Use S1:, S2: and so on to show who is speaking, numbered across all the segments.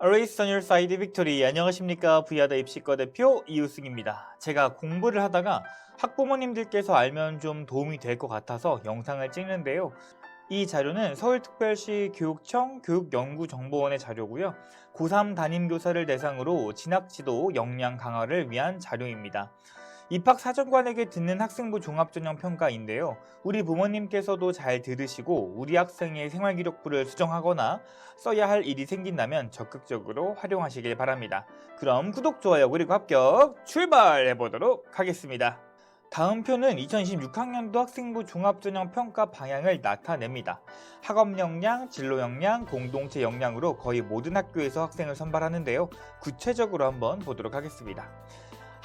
S1: Your side victory. 안녕하십니까. 부야다 입시과 대표 이우승입니다. 제가 공부를 하다가 학부모님들께서 알면 좀 도움이 될 것 같아서 영상을 찍는데요. 이 자료는 서울특별시 교육청 교육연구정보원의 자료고요. 고3 담임교사를 대상으로 진학지도 역량 강화를 위한 자료입니다. 입학 사정관에게 듣는 학생부 종합전형 평가인데요. 우리 부모님께서도 잘 들으시고 우리 학생의 생활기록부를 수정하거나 써야 할 일이 생긴다면 적극적으로 활용하시길 바랍니다. 그럼 구독, 좋아요, 그리고 합격 출발해 보도록 하겠습니다. 다음 표는 2026학년도 학생부 종합전형 평가 방향을 나타냅니다. 학업 역량, 진로 역량, 공동체 역량으로 거의 모든 학교에서 학생을 선발하는데요. 구체적으로 한번 보도록 하겠습니다.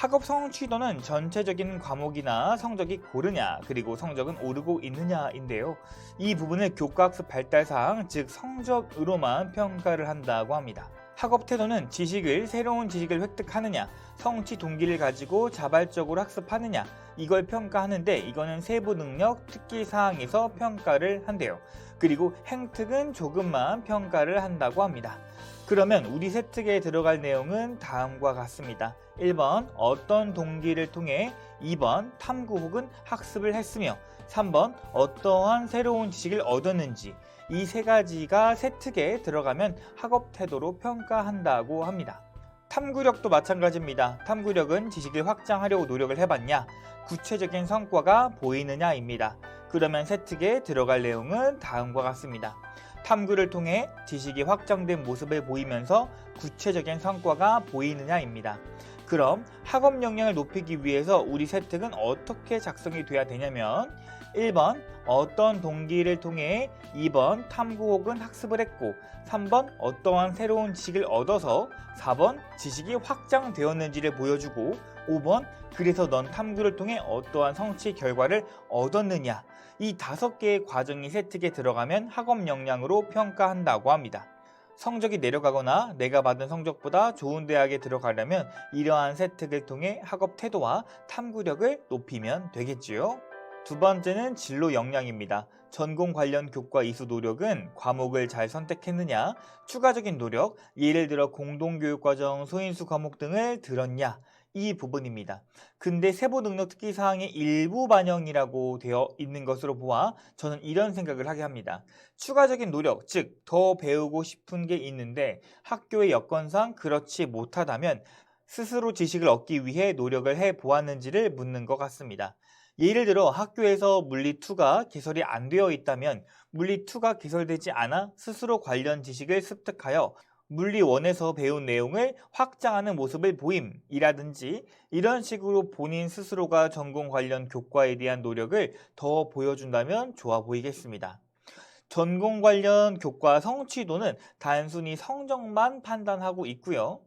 S1: 학업 성취도는 전체적인 과목이나 성적이 고르냐 그리고 성적은 오르고 있느냐인데요. 이 부분을 교과학습 발달사항 즉 성적으로만 평가를 한다고 합니다. 학업 태도는 지식을 새로운 지식을 획득하느냐 성취 동기를 가지고 자발적으로 학습하느냐 이걸 평가하는데 이거는 세부 능력 특기 사항에서 평가를 한대요. 그리고 행특은 조금만 평가를 한다고 합니다. 그러면 우리 세특에 들어갈 내용은 다음과 같습니다. 1번 어떤 동기를 통해 2번 탐구 혹은 학습을 했으며 3번 어떠한 새로운 지식을 얻었는지 이 세 가지가 세특에 들어가면 학업 태도로 평가한다고 합니다. 탐구력도 마찬가지입니다. 탐구력은 지식을 확장하려고 노력을 해봤냐, 구체적인 성과가 보이느냐입니다. 그러면 세특에 들어갈 내용은 다음과 같습니다. 탐구를 통해 지식이 확장된 모습을 보이면서 구체적인 성과가 보이느냐입니다. 그럼 학업 역량을 높이기 위해서 우리 세특은 어떻게 작성이 돼야 되냐면 1번 어떤 동기를 통해 2번 탐구 혹은 학습을 했고 3번 어떠한 새로운 지식을 얻어서 4번 지식이 확장되었는지를 보여주고 5번 그래서 넌 탐구를 통해 어떠한 성취 결과를 얻었느냐 이 다섯 개의 과정이 세특에 들어가면 학업 역량으로 평가한다고 합니다. 성적이 내려가거나 내가 받은 성적보다 좋은 대학에 들어가려면 이러한 세특을 통해 학업 태도와 탐구력을 높이면 되겠지요. 두 번째는 진로 역량입니다. 전공 관련 교과 이수 노력은 과목을 잘 선택했느냐, 추가적인 노력, 예를 들어 공동교육과정, 소인수 과목 등을 들었냐, 이 부분입니다. 근데 세부 능력 특기 사항의 일부 반영이라고 되어 있는 것으로 보아 저는 이런 생각을 하게 합니다. 추가적인 노력, 즉 더 배우고 싶은 게 있는데 학교의 여건상 그렇지 못하다면 스스로 지식을 얻기 위해 노력을 해 보았는지를 묻는 것 같습니다. 예를 들어 학교에서 물리2가 개설이 안 되어 있다면 물리2가 개설되지 않아 스스로 관련 지식을 습득하여 물리 1에서 배운 내용을 확장하는 모습을 보임이라든지 이런 식으로 본인 스스로가 전공 관련 교과에 대한 노력을 더 보여준다면 좋아 보이겠습니다. 전공 관련 교과 성취도는 단순히 성적만 판단하고 있고요.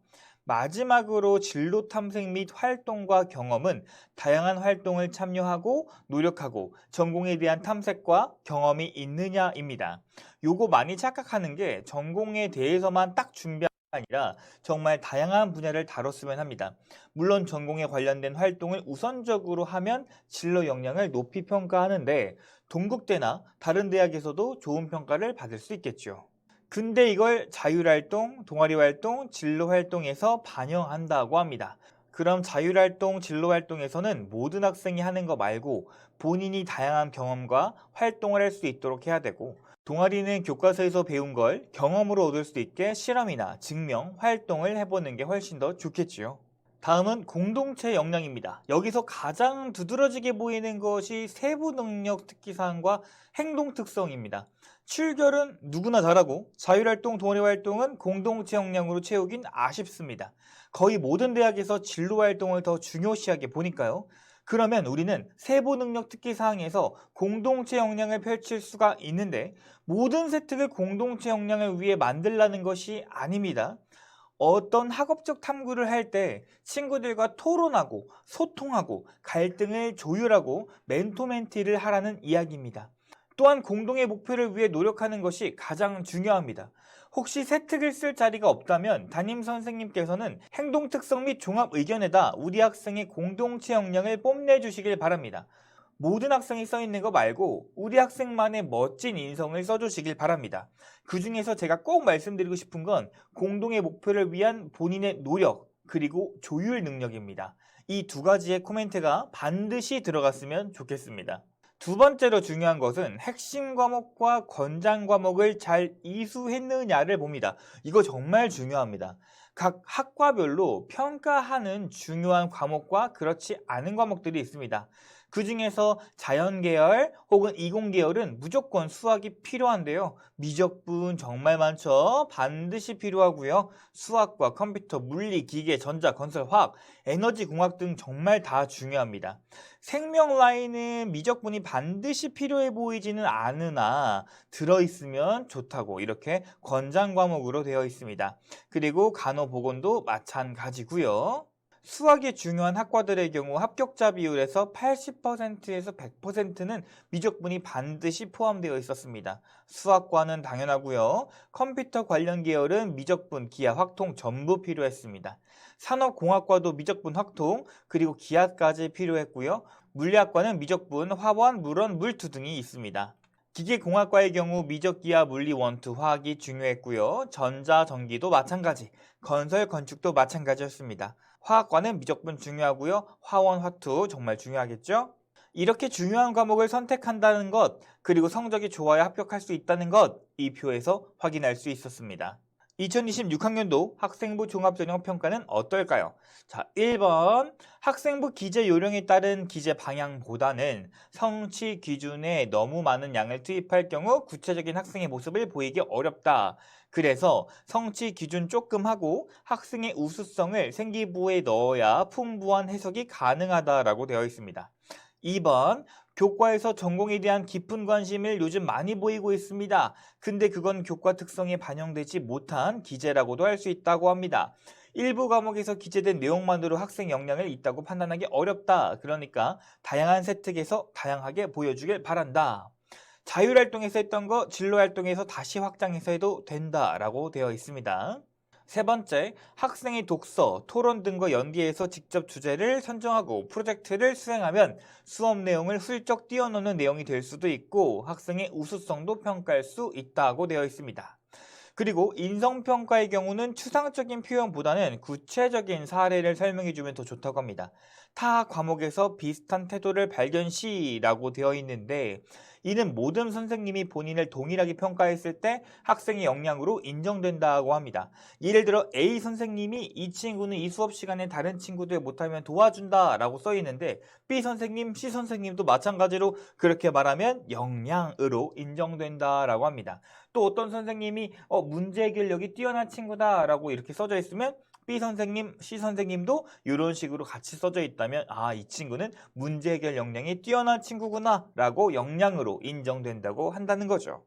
S1: 마지막으로 진로 탐색 및 활동과 경험은 다양한 활동을 참여하고 노력하고 전공에 대한 탐색과 경험이 있느냐입니다. 요거 많이 착각하는 게 전공에 대해서만 딱 준비한 게 아니라 정말 다양한 분야를 다뤘으면 합니다. 물론 전공에 관련된 활동을 우선적으로 하면 진로 역량을 높이 평가하는데 동국대나 다른 대학에서도 좋은 평가를 받을 수 있겠죠. 근데 이걸 자율활동, 동아리활동, 진로활동에서 반영한다고 합니다. 그럼 자율활동, 진로활동에서는 모든 학생이 하는 거 말고 본인이 다양한 경험과 활동을 할 수 있도록 해야 되고 동아리는 교과서에서 배운 걸 경험으로 얻을 수 있게 실험이나 증명, 활동을 해보는 게 훨씬 더 좋겠지요. 다음은 공동체 역량입니다. 여기서 가장 두드러지게 보이는 것이 세부 능력 특기사항과 행동 특성입니다. 출결은 누구나 잘하고 자율활동, 동아리활동은 공동체 역량으로 채우긴 아쉽습니다. 거의 모든 대학에서 진로활동을 더 중요시하게 보니까요. 그러면 우리는 세부 능력 특기 사항에서 공동체 역량을 펼칠 수가 있는데 모든 세특을 공동체 역량을 위해 만들라는 것이 아닙니다. 어떤 학업적 탐구를 할 때 친구들과 토론하고 소통하고 갈등을 조율하고 멘토 멘티를 하라는 이야기입니다. 또한 공동의 목표를 위해 노력하는 것이 가장 중요합니다. 혹시 세특을 쓸 자리가 없다면 담임 선생님께서는 행동 특성 및 종합 의견에다 우리 학생의 공동체 역량을 뽐내 주시길 바랍니다. 모든 학생이 써 있는 거 말고 우리 학생만의 멋진 인성을 써주시길 바랍니다. 그 중에서 제가 꼭 말씀드리고 싶은 건 공동의 목표를 위한 본인의 노력 그리고 조율 능력입니다. 이 두 가지의 코멘트가 반드시 들어갔으면 좋겠습니다. 두 번째로 중요한 것은 핵심 과목과 권장 과목을 잘 이수했느냐를 봅니다. 이거 정말 중요합니다. 각 학과별로 평가하는 중요한 과목과 그렇지 않은 과목들이 있습니다. 그 중에서 자연계열 혹은 이공계열은 무조건 수학이 필요한데요. 미적분 정말 많죠. 반드시 필요하고요. 수학과 컴퓨터, 물리, 기계, 전자, 건설, 화학, 에너지 공학 등 정말 다 중요합니다. 생명 라인은 미적분이 반드시 필요해 보이지는 않으나 들어있으면 좋다고 이렇게 권장 과목으로 되어 있습니다. 그리고 간호보건도 마찬가지고요. 수학이 중요한 학과들의 경우 합격자 비율에서 80%에서 100%는 미적분이 반드시 포함되어 있었습니다. 수학과는 당연하고요. 컴퓨터 관련 계열은 미적분, 기하, 확통 전부 필요했습니다. 산업공학과도 미적분, 확통, 그리고 기하까지 필요했고요. 물리학과는 미적분, 화원, 물원, 물투 등이 있습니다. 기계공학과의 경우 미적, 기하, 물리, 원투, 화학이 중요했고요. 전자, 전기도 마찬가지, 건설, 건축도 마찬가지였습니다. 화학과는 미적분 중요하고요. 화원, 화투 정말 중요하겠죠? 이렇게 중요한 과목을 선택한다는 것, 그리고 성적이 좋아야 합격할 수 있다는 것, 이 표에서 확인할 수 있었습니다. 2026학년도 학생부 종합전형 평가는 어떨까요? 자, 1번 학생부 기재 요령에 따른 기재 방향보다는 성취 기준에 너무 많은 양을 투입할 경우 구체적인 학생의 모습을 보이기 어렵다. 그래서 성취 기준 조금 하고 학생의 우수성을 생기부에 넣어야 풍부한 해석이 가능하다라고 되어 있습니다. 2번 교과에서 전공에 대한 깊은 관심을 요즘 많이 보이고 있습니다. 근데 그건 교과 특성에 반영되지 못한 기재라고도 할 수 있다고 합니다. 일부 과목에서 기재된 내용만으로 학생 역량을 있다고 판단하기 어렵다. 그러니까 다양한 세특에서 다양하게 보여주길 바란다. 자율활동에서 했던 거 진로활동에서 다시 확장해서 해도 된다라고 되어 있습니다. 세 번째, 학생이 독서, 토론 등과 연계해서 직접 주제를 선정하고 프로젝트를 수행하면 수업 내용을 훌쩍 뛰어넘는 내용이 될 수도 있고 학생의 우수성도 평가할 수 있다고 되어 있습니다. 그리고 인성평가의 경우는 추상적인 표현보다는 구체적인 사례를 설명해주면 더 좋다고 합니다. 타 과목에서 비슷한 태도를 발견 시라고 되어 있는데 이는 모든 선생님이 본인을 동일하게 평가했을 때 학생의 역량으로 인정된다고 합니다. 예를 들어 A 선생님이 이 친구는 이 수업 시간에 다른 친구들 못하면 도와준다 라고 써 있는데 B 선생님, C 선생님도 마찬가지로 그렇게 말하면 역량으로 인정된다 라고 합니다. 또 어떤 선생님이 어, 문제 해결력이 뛰어난 친구다 라고 이렇게 써져 있으면 B 선생님, C 선생님도 이런 식으로 같이 써져 있다면 아, 이 친구는 문제 해결 역량이 뛰어난 친구구나 라고 역량으로 인정된다고 한다는 거죠.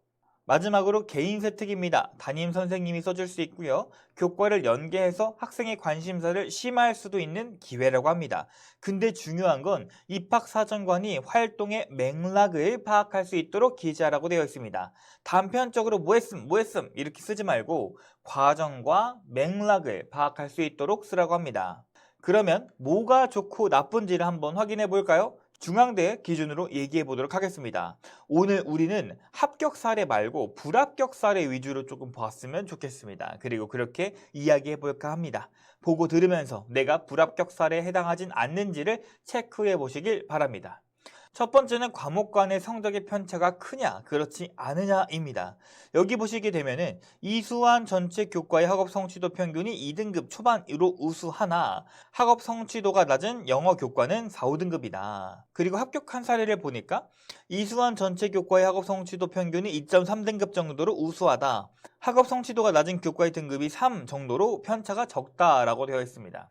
S1: 마지막으로 개인 세특입니다. 담임 선생님이 써줄 수 있고요. 교과를 연계해서 학생의 관심사를 심화할 수도 있는 기회라고 합니다. 근데 중요한 건 입학사정관이 활동의 맥락을 파악할 수 있도록 기재하라고 되어 있습니다. 단편적으로 뭐 했음, 뭐 했음 이렇게 쓰지 말고 과정과 맥락을 파악할 수 있도록 쓰라고 합니다. 그러면 뭐가 좋고 나쁜지를 한번 확인해 볼까요? 중앙대 기준으로 얘기해 보도록 하겠습니다. 오늘 우리는 합격 사례 말고 불합격 사례 위주로 조금 봤으면 좋겠습니다. 그리고 그렇게 이야기해 볼까 합니다. 보고 들으면서 내가 불합격 사례에 해당하진 않는지를 체크해 보시길 바랍니다. 첫 번째는 과목 간의 성적의 편차가 크냐, 그렇지 않으냐입니다. 여기 보시게 되면은 이수한 전체 교과의 학업 성취도 평균이 2등급 초반으로 우수하나 학업 성취도가 낮은 영어 교과는 4, 5등급이다. 그리고 합격한 사례를 보니까 이수한 전체 교과의 학업 성취도 평균이 2.3등급 정도로 우수하다. 학업 성취도가 낮은 교과의 등급이 3 정도로 편차가 적다라고 되어 있습니다.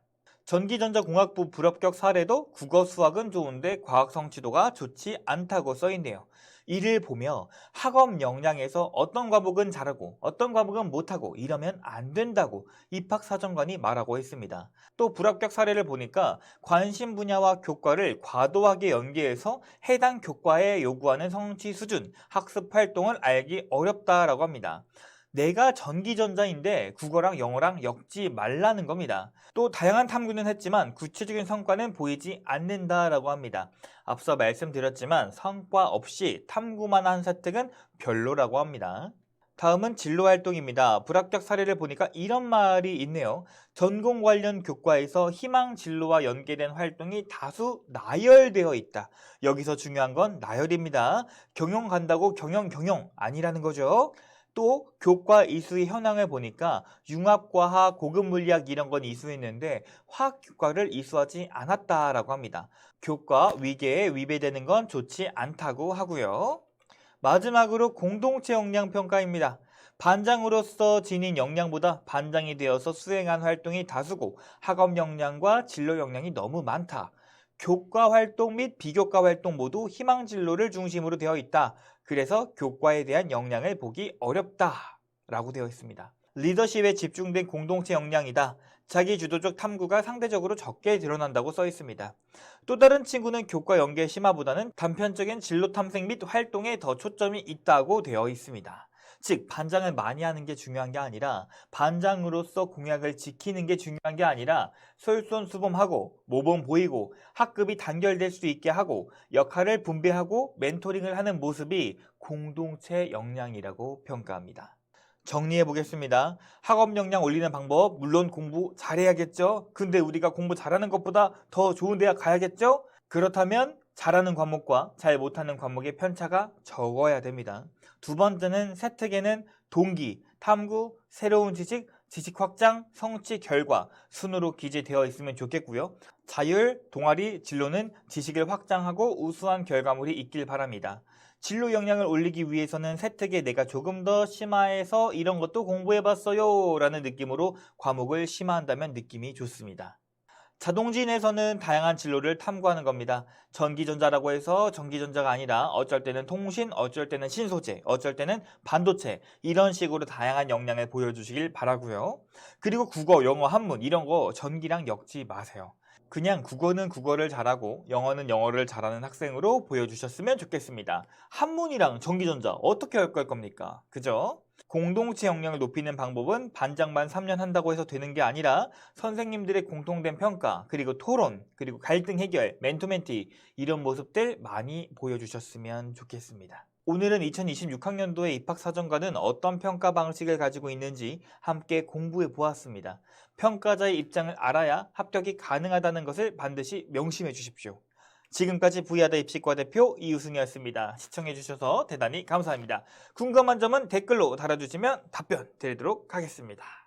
S1: 전기전자공학부 불합격 사례도 국어 수학은 좋은데 과학 성취도가 좋지 않다고 써있네요. 이를 보며 학업 역량에서 어떤 과목은 잘하고 어떤 과목은 못하고 이러면 안 된다고 입학사정관이 말하고 있습니다. 또 불합격 사례를 보니까 관심 분야와 교과를 과도하게 연계해서 해당 교과에 요구하는 성취 수준, 학습 활동을 알기 어렵다라고 합니다. 내가 전기전자인데 국어랑 영어랑 엮지 말라는 겁니다. 또 다양한 탐구는 했지만 구체적인 성과는 보이지 않는다라고 합니다. 앞서 말씀드렸지만 성과 없이 탐구만 한 세특은 별로라고 합니다. 다음은 진로 활동입니다. 불합격 사례를 보니까 이런 말이 있네요. 전공 관련 교과에서 희망 진로와 연계된 활동이 다수 나열되어 있다. 여기서 중요한 건 나열입니다. 경영 간다고 경영 경영 아니라는 거죠. 또 교과 이수의 현황을 보니까 융합과학, 고급물리학 이런 건 이수했는데 화학 교과를 이수하지 않았다라고 합니다. 교과 위계에 위배되는 건 좋지 않다고 하고요. 마지막으로 공동체 역량 평가입니다. 반장으로서 지닌 역량보다 반장이 되어서 수행한 활동이 다수고 학업 역량과 진로 역량이 너무 많다. 교과 활동 및 비교과 활동 모두 희망 진로를 중심으로 되어 있다. 그래서 교과에 대한 역량을 보기 어렵다. 라고 되어 있습니다. 리더십에 집중된 공동체 역량이다. 자기 주도적 탐구가 상대적으로 적게 드러난다고 써 있습니다. 또 다른 친구는 교과 연계 심화보다는 단편적인 진로 탐색 및 활동에 더 초점이 있다고 되어 있습니다. 즉, 반장을 많이 하는 게 중요한 게 아니라 반장으로서 공약을 지키는 게 중요한 게 아니라 솔선수범하고 모범 보이고 학급이 단결될 수 있게 하고 역할을 분배하고 멘토링을 하는 모습이 공동체 역량이라고 평가합니다. 정리해 보겠습니다. 학업 역량 올리는 방법, 물론 공부 잘해야겠죠? 근데 우리가 공부 잘하는 것보다 더 좋은 대학 가야겠죠? 그렇다면 잘하는 과목과 잘 못하는 과목의 편차가 적어야 됩니다. 두 번째는 세특에는 동기, 탐구, 새로운 지식, 지식 확장, 성취, 결과 순으로 기재되어 있으면 좋겠고요. 자율, 동아리, 진로는 지식을 확장하고 우수한 결과물이 있길 바랍니다. 진로 역량을 올리기 위해서는 세특에 내가 조금 더 심화해서 이런 것도 공부해봤어요 라는 느낌으로 과목을 심화한다면 느낌이 좋습니다. 자동진에서는 다양한 진로를 탐구하는 겁니다. 전기전자라고 해서 전기전자가 아니라 어쩔 때는 통신, 어쩔 때는 신소재, 어쩔 때는 반도체 이런 식으로 다양한 역량을 보여주시길 바라고요. 그리고 국어, 영어, 한문 이런 거 전기랑 엮지 마세요. 그냥 국어는 국어를 잘하고 영어는 영어를 잘하는 학생으로 보여주셨으면 좋겠습니다. 한문이랑 전기전자 어떻게 할 겁니까? 그죠? 공동체 역량을 높이는 방법은 반장만 3년 한다고 해서 되는 게 아니라 선생님들의 공통된 평가, 그리고 토론, 그리고 갈등 해결, 멘토멘티 이런 모습들 많이 보여주셨으면 좋겠습니다. 오늘은 2026학년도의 입학사정관은 어떤 평가 방식을 가지고 있는지 함께 공부해 보았습니다. 평가자의 입장을 알아야 합격이 가능하다는 것을 반드시 명심해 주십시오. 지금까지 부야다 입시과 대표 이우승이었습니다. 시청해주셔서 대단히 감사합니다. 궁금한 점은 댓글로 달아주시면 답변 드리도록 하겠습니다.